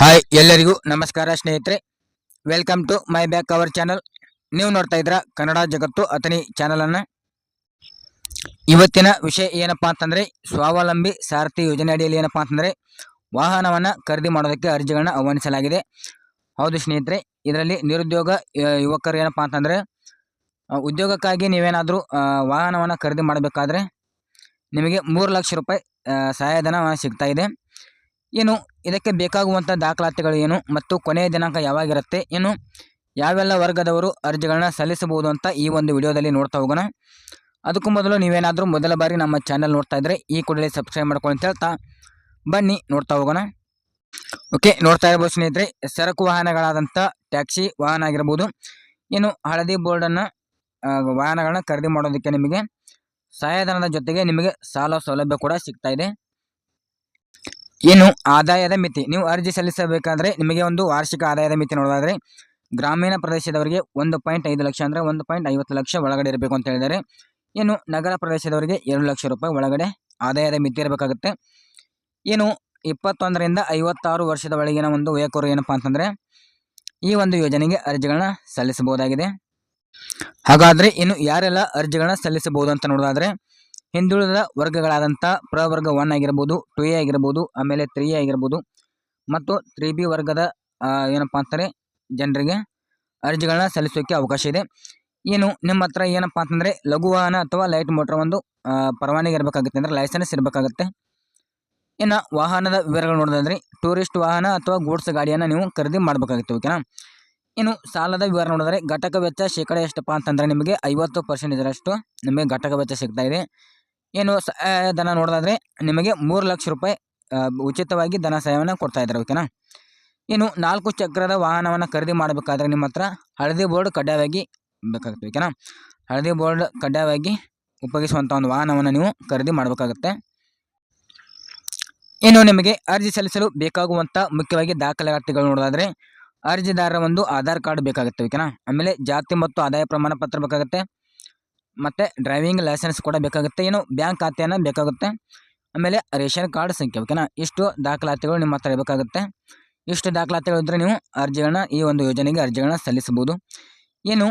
Hi, ಎಲ್ಲರಿಗೂ ನಮಸ್ಕಾರ ಸ್ನೇಹಿತರೆ. Welcome to my back our channel ನೀವು ನೋಡ್ತಾ ಇದ್ರ ಕನ್ನಡ ಜಗತ್ತು ಅತನಿ ಚಾನಲ್ ಅನ್ನ. ಇವತ್ತಿನ ವಿಷಯ ಏನಪ್ಪಾ ಅಂತಂದ್ರೆ, ಸ್ವಾವಲಂಬಿ ಸಾರಥಿ ಯೋಜನೆ ಅಡಿಯಲ್ಲಿ ಏನಪ್ಪಾ ಅಂತಂದ್ರೆ, ವಾಹನವನ್ನ ಖರೀದಿ ಮಾಡೋದಕ್ಕೆ ಅರ್ಜಿಗಳನ್ನ ಆಹ್ವಾನಿಸಲಾಗಿದೆ. ಹೌದು ಸ್ನೇಹಿತರೆ, ಇದರಲ್ಲಿ ನಿರುದ್ಯೋಗ ಯುವಕರು ಏನಪ್ಪಾ ಅಂತಂದ್ರೆ ಉದ್ಯೋಗಕ್ಕಾಗಿ ನೀವೇನಾದರೂ ವಾಹನವನ್ನ ಖರೀದಿ ಮಾಡಬೇಕಾದ್ರೆ, ನಿಮಗೆ ಮೂರು ಲಕ್ಷ ರೂಪಾಯಿ ಸಹಾಯಧನ ಸಿಗ್ತಾ ಇದೆ. ಏನು ಇದಕ್ಕೆ ಬೇಕಾಗುವಂಥ ದಾಖಲಾತಿಗಳು ಏನು ಮತ್ತು ಕೊನೆಯ ದಿನಾಂಕ ಯಾವಾಗಿರುತ್ತೆ, ಏನು ಯಾವೆಲ್ಲ ವರ್ಗದವರು ಅರ್ಜಿಗಳನ್ನ ಸಲ್ಲಿಸಬಹುದು ಅಂತ ಈ ಒಂದು ವಿಡಿಯೋದಲ್ಲಿ ನೋಡ್ತಾ ಹೋಗೋಣ. ಅದಕ್ಕೂ ಮೊದಲು ನೀವೇನಾದರೂ ಮೊದಲ ಬಾರಿ ನಮ್ಮ ಚಾನಲ್ ನೋಡ್ತಾ ಇದ್ದರೆ ಈ ಕೂಡಲೇ ಸಬ್ಸ್ಕ್ರೈಬ್ ಮಾಡ್ಕೊಳ್ಳಿ ಅಂತ ಹೇಳ್ತಾ ಬನ್ನಿ, ನೋಡ್ತಾ ಹೋಗೋಣ. ಓಕೆ, ನೋಡ್ತಾ ಇರ್ಬೋದು ಸ್ನೇಹಿತರೆ, ಸರಕು ವಾಹನಗಳಾದಂಥ ಟ್ಯಾಕ್ಸಿ ವಾಹನ ಆಗಿರ್ಬೋದು, ಏನು ಹಳದಿ ಬೋರ್ಡನ್ನು ವಾಹನಗಳನ್ನ ಖರೀದಿ ಮಾಡೋದಕ್ಕೆ ನಿಮಗೆ, ಸಹಾಯಧನದ ಜೊತೆಗೆ ನಿಮಗೆ ಸಾಲ ಸೌಲಭ್ಯ ಕೂಡ ಸಿಗ್ತಾ ಇದೆ. ಏನು ಆದಾಯದ ಮಿತಿ? ನೀವು ಅರ್ಜಿ ಸಲ್ಲಿಸಬೇಕಾದ್ರೆ ನಿಮಗೆ ಒಂದು ವಾರ್ಷಿಕ ಆದಾಯದ ಮಿತಿ ನೋಡೋದಾದ್ರೆ, ಗ್ರಾಮೀಣ ಪ್ರದೇಶದವರಿಗೆ ಒಂದು ಪಾಯಿಂಟ್ ಐದು ಲಕ್ಷ ಅಂದರೆ ಒಂದು ಪಾಯಿಂಟ್ ಐವತ್ತು ಲಕ್ಷ ಒಳಗಡೆ ಇರಬೇಕು ಅಂತ ಹೇಳಿದರೆ ಏನು ನಗರ ಪ್ರದೇಶದವರಿಗೆ ಎರಡು ಲಕ್ಷ ರೂಪಾಯಿ ಒಳಗಡೆ ಆದಾಯದ ಮಿತಿ ಇರಬೇಕಾಗುತ್ತೆ. ಏನು ಇಪ್ಪತ್ತೊಂದರಿಂದ ಐವತ್ತಾರು ವರ್ಷದ ಒಳಗಿನ ಒಂದು ವಯಸ್ಕರು ಏನಪ್ಪಾ ಅಂತಂದರೆ, ಈ ಒಂದು ಯೋಜನೆಗೆ ಅರ್ಜಿಗಳನ್ನ ಸಲ್ಲಿಸಬಹುದಾಗಿದೆ. ಹಾಗಾದರೆ ಇನ್ನು ಯಾರೆಲ್ಲ ಅರ್ಜಿಗಳನ್ನ ಸಲ್ಲಿಸಬಹುದು ಅಂತ ನೋಡೋದಾದ್ರೆ ಹಿಂದುಳಿದ ವರ್ಗಗಳಾದಂಥ ಪ್ರವರ್ಗ ಒನ್ ಆಗಿರ್ಬೋದು ಟು ಎ ಆಗಿರ್ಬೋದು, ಆಮೇಲೆ ತ್ರೀ ಎ ಆಗಿರ್ಬೋದು ಮತ್ತು ತ್ರೀ ಬಿ ವರ್ಗದ ಏನಪ್ಪ ಅಂತಾರೆ ಜನರಿಗೆ ಅರ್ಜಿಗಳನ್ನ ಸಲ್ಲಿಸೋಕ್ಕೆ ಅವಕಾಶ ಇದೆ. ಏನು ನಿಮ್ಮ ಹತ್ರ ಏನಪ್ಪ ಅಂತಂದರೆ ಲಘು ವಾಹನ ಅಥವಾ ಲೈಟ್ ಮೋಟ್ರ್ ಒಂದು ಪರವಾನಗಿ ಇರಬೇಕಾಗುತ್ತೆ ಅಂದರೆ ಲೈಸೆನ್ಸ್ ಇರಬೇಕಾಗುತ್ತೆ. ಇನ್ನು ವಾಹನದ ವಿವರಗಳು ನೋಡೋದಂದ್ರೆ ಟೂರಿಸ್ಟ್ ವಾಹನ ಅಥವಾ ಗೂಡ್ಸ್ ಗಾಡಿಯನ್ನು ನೀವು ಖರೀದಿ ಮಾಡಬೇಕಾಗುತ್ತೆ ಓಕೆನಾ ಇನ್ನು ಸಾಲದ ವಿವರ ನೋಡಿದ್ರೆ ಘಟಕ ವೆಚ್ಚ ಶೇಕಡ ಎಷ್ಟಪ್ಪ ಅಂತಂದರೆ ನಿಮಗೆ ಐವತ್ತು ಪರ್ಸೆಂಟೇಜರಷ್ಟು ನಿಮಗೆ ಘಟಕ ವೆಚ್ಚ ಸಿಗ್ತಾ ಇದೆ. ಏನು ಸಹಾಯಧನ ನೋಡೋದಾದ್ರೆ ನಿಮಗೆ ಮೂರು ಲಕ್ಷ ರೂಪಾಯಿ ಉಚಿತವಾಗಿ ಧನ ಸಹಾಯವನ್ನು ಕೊಡ್ತಾ ಇದ್ದಾರೆ ಓಕೆನಾ ಏನು ನಾಲ್ಕು ಚಕ್ರದ ವಾಹನವನ್ನು ಖರೀದಿ ಮಾಡಬೇಕಾದ್ರೆ ನಿಮ್ಮ ಹತ್ರ ಹಳದಿ ಬೋರ್ಡ್ ಕಡ್ಡಾಯವಾಗಿ ಬೇಕಾಗುತ್ತೆ ಓಕೆನಾ ಹಳದಿ ಬೋರ್ಡ್ ಕಡ್ಡಾಯವಾಗಿ ಉಪಯೋಗಿಸುವಂಥ ಒಂದು ವಾಹನವನ್ನು ನೀವು ಖರೀದಿ ಮಾಡಬೇಕಾಗುತ್ತೆ. ಏನು ನಿಮಗೆ ಅರ್ಜಿ ಸಲ್ಲಿಸಲು ಬೇಕಾಗುವಂಥ ಮುಖ್ಯವಾಗಿ ದಾಖಲಾತಿಗಳು ನೋಡೋದಾದರೆ ಅರ್ಜಿದಾರರ ಒಂದು ಆಧಾರ್ ಕಾರ್ಡ್ ಬೇಕಾಗುತ್ತೆ ಓಕೆನಾ ಆಮೇಲೆ ಜಾತಿ ಮತ್ತು ಆದಾಯ ಪ್ರಮಾಣ ಪತ್ರ ಬೇಕಾಗುತ್ತೆ. ಮತ್ತು ಡ್ರೈವಿಂಗ್ ಲೈಸೆನ್ಸ್ ಕೂಡ ಬೇಕಾಗುತ್ತೆ. ಏನು ಬ್ಯಾಂಕ್ ಖಾತೆಯನ್ನು ಬೇಕಾಗುತ್ತೆ. ಆಮೇಲೆ ರೇಷನ್ ಕಾರ್ಡ್ ಸಂಖ್ಯೆ ಓಕೆನಾ? ಇಷ್ಟು ದಾಖಲಾತಿಗಳು ನಿಮ್ಮ ಹತ್ರ ಇರಬೇಕಾಗುತ್ತೆ. ಇಷ್ಟು ದಾಖಲಾತಿಗಳು ಇದ್ದರೆ ನೀವು ಅರ್ಜಿಗಳನ್ನ ಈ ಒಂದು ಯೋಜನೆಗೆ ಅರ್ಜಿಗಳನ್ನ ಸಲ್ಲಿಸಬಹುದು. ಏನು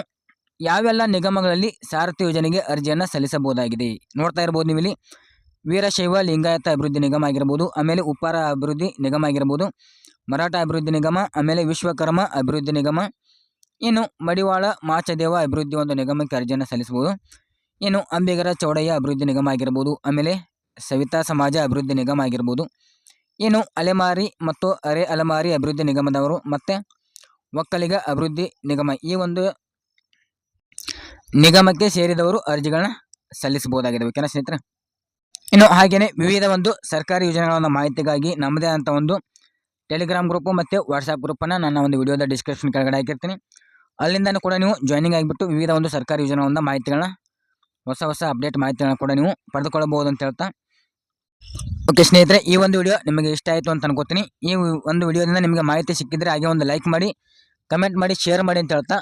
ಯಾವೆಲ್ಲ ನಿಗಮಗಳಲ್ಲಿ ಸಾರಥಿ ಯೋಜನೆಗೆ ಅರ್ಜಿಯನ್ನು ಸಲ್ಲಿಸಬಹುದಾಗಿದೆ? ನೋಡ್ತಾ ಇರ್ಬೋದು ನೀವು ವೀರಶೈವ ಲಿಂಗಾಯತ ಅಭಿವೃದ್ಧಿ ನಿಗಮ ಆಗಿರ್ಬೋದು, ಆಮೇಲೆ ಉಪ್ಪಾರ ಅಭಿವೃದ್ಧಿ ನಿಗಮ ಆಗಿರ್ಬೋದು, ಮರಾಠ ಅಭಿವೃದ್ಧಿ ನಿಗಮ, ಆಮೇಲೆ ವಿಶ್ವಕರ್ಮ ಅಭಿವೃದ್ಧಿ ನಿಗಮ ಇನ್ನು ಮಡಿವಾಳ ಮಾಚದೇವ ಅಭಿವೃದ್ಧಿ ಒಂದು ನಿಗಮಕ್ಕೆ ಅರ್ಜಿಯನ್ನು ಸಲ್ಲಿಸಬಹುದು. ಇನ್ನು ಅಂಬಿಗರ ಚೌಡಯ್ಯ ಅಭಿವೃದ್ಧಿ ನಿಗಮ ಆಗಿರ್ಬೋದು, ಆಮೇಲೆ ಸವಿತಾ ಸಮಾಜ ಅಭಿವೃದ್ಧಿ ನಿಗಮ ಆಗಿರ್ಬೋದು. ಇನ್ನು ಅಲೆಮಾರಿ ಮತ್ತು ಅರೆ ಅಲೆಮಾರಿ ಅಭಿವೃದ್ಧಿ ನಿಗಮದವರು ಮತ್ತು ಒಕ್ಕಲಿಗ ಅಭಿವೃದ್ಧಿ ನಿಗಮ ಈ ಒಂದು ನಿಗಮಕ್ಕೆ ಸೇರಿದವರು ಅರ್ಜಿಗಳನ್ನ ಸಲ್ಲಿಸಬಹುದಾಗಿದೆ. ಓಕೆನಾ ಸ್ನೇಹಿತರೆ? ಇನ್ನು ಹಾಗೆಯೇ ವಿವಿಧ ಒಂದು ಸರ್ಕಾರಿ ಯೋಜನೆಗಳ ಮಾಹಿತಿಗಾಗಿ ನಮ್ಮದೇ ಆದಂಥ ಒಂದು ಟೆಲಿಗ್ರಾಮ್ ಗ್ರೂಪು ಮತ್ತು ವಾಟ್ಸಪ್ ಗ್ರೂಪನ್ನು ನನ್ನ ಒಂದು ವಿಡಿಯೋದ ಡಿಸ್ಕ್ರಿಪ್ಷನ್ ಕೆಳಗಡೆ ಹಾಕಿರ್ತೀನಿ. ಅಲ್ಲಿಂದನೂ ಕೂಡ ನೀವು ಜಾಯ್ನಿಂಗ್ ಆಗಿಬಿಟ್ಟು ವಿವಿಧ ಒಂದು ಸರ್ಕಾರಿ ಯೋಜನೆಗಳ ಮಾಹಿತಿಗಳನ್ನ, ಹೊಸ ಹೊಸ ಅಪ್ಡೇಟ್ ಮಾಹಿತಿಗಳನ್ನ ಕೂಡ ನೀವು ಪಡೆದುಕೊಳ್ಳಬಹುದು ಅಂತ ಹೇಳ್ತಾ. ಓಕೆ ಸ್ನೇಹಿತರೆ, ಈ ಒಂದು ವಿಡಿಯೋ ನಿಮಗೆ ಇಷ್ಟ ಆಯಿತು ಅಂತ ಅನ್ಕೋತೀನಿ. ಈ ಒಂದು ವಿಡಿಯೋದಿಂದ ನಿಮಗೆ ಮಾಹಿತಿ ಸಿಕ್ಕಿದ್ರೆ ಹಾಗೆ ಒಂದು ಲೈಕ್ ಮಾಡಿ ಕಮೆಂಟ್ ಮಾಡಿ ಶೇರ್ ಮಾಡಿ ಅಂತ ಹೇಳ್ತಾ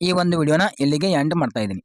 ಈ ಒಂದು ವಿಡಿಯೋನ ಇಲ್ಲಿಗೆ ಎಂಡ್ ಮಾಡ್ತಾ ಇದ್ದೀನಿ.